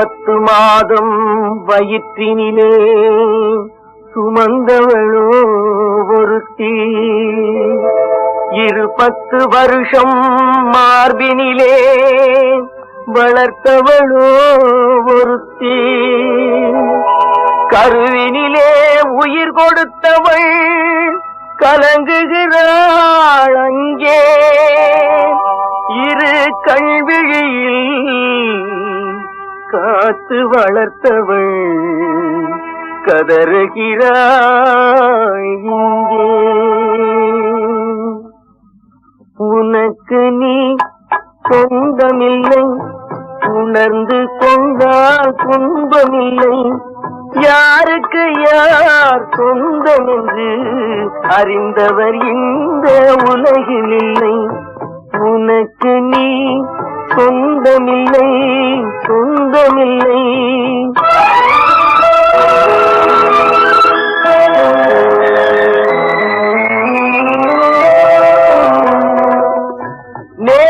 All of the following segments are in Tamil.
பத்து மாதம் வயிற்றினிலே சுமந்தவளோ ஒருத்தி. இரு பத்து வருஷம் மார்பினிலே வளர்த்தவளோ ஒருத்தி. கருவினிலே உயிர் கொடுத்தவள் கலங்குகிறாள். காத்து வளர்த்தவள். கதறுகிறாய் இங்கே. உனக்கு நீ சொந்தமில்லை உணர்ந்து கொண்டால் துன்பமில்லை. யாருக்கு யார் சொந்தம் என்று அறிந்தவர் இந்த உலகில் இல்லை. உனக்கு நீ சொந்தமில்லை.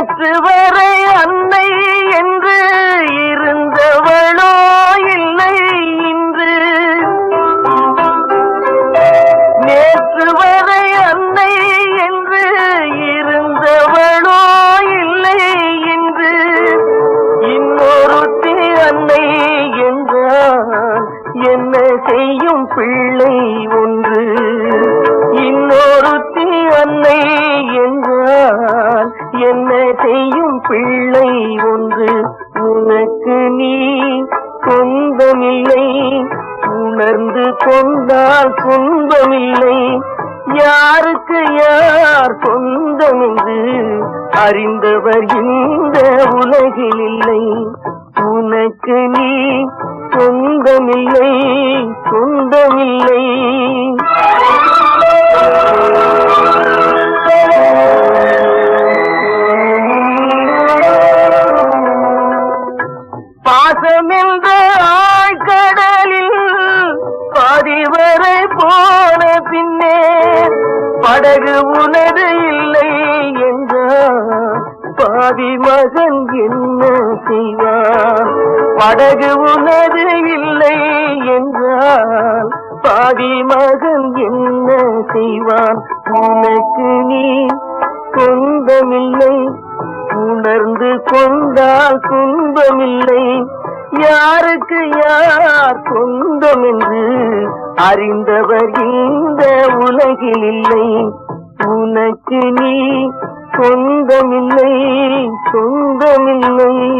நேற்று வரை அன்னை என்று இருந்தவளோ இல்லை இன்று. நேற்று வரை அன்னை என்று இருந்தவளோ இல்லை இன்று. இன்னொருத்தி அன்னை என்றான் என்ன செய்யும் பிள்ளை? என்ன செய்யும் பிள்ளை ஒன்று உனக்கு நீ. சொந்தமில்லை உணர்ந்து கொண்டால் துன்பமில்லை. யாருக்கு யார் சொந்தம் என்று அறிந்தவர் இந்த உலகில் இல்லை. உனக்கு நீ சொந்தமில்லை சொந்தமில்லை போன பின்னே படகு உனது இல்லை என்றார் பாதி மகன் என்ன செய்வான் படகு உனது இல்லை என்றால் பாதி மகன் என்ன செய்வான் உனக்கு நீ சொந்தமில்லை உணர்ந்து கொண்டால் துன்பமில்லை. யாருக்கு யார் அறிந்தவர் இந்த உலகில் இல்லை. உனக்கு நீ சொந்தமில்லை சொந்தமில்லை.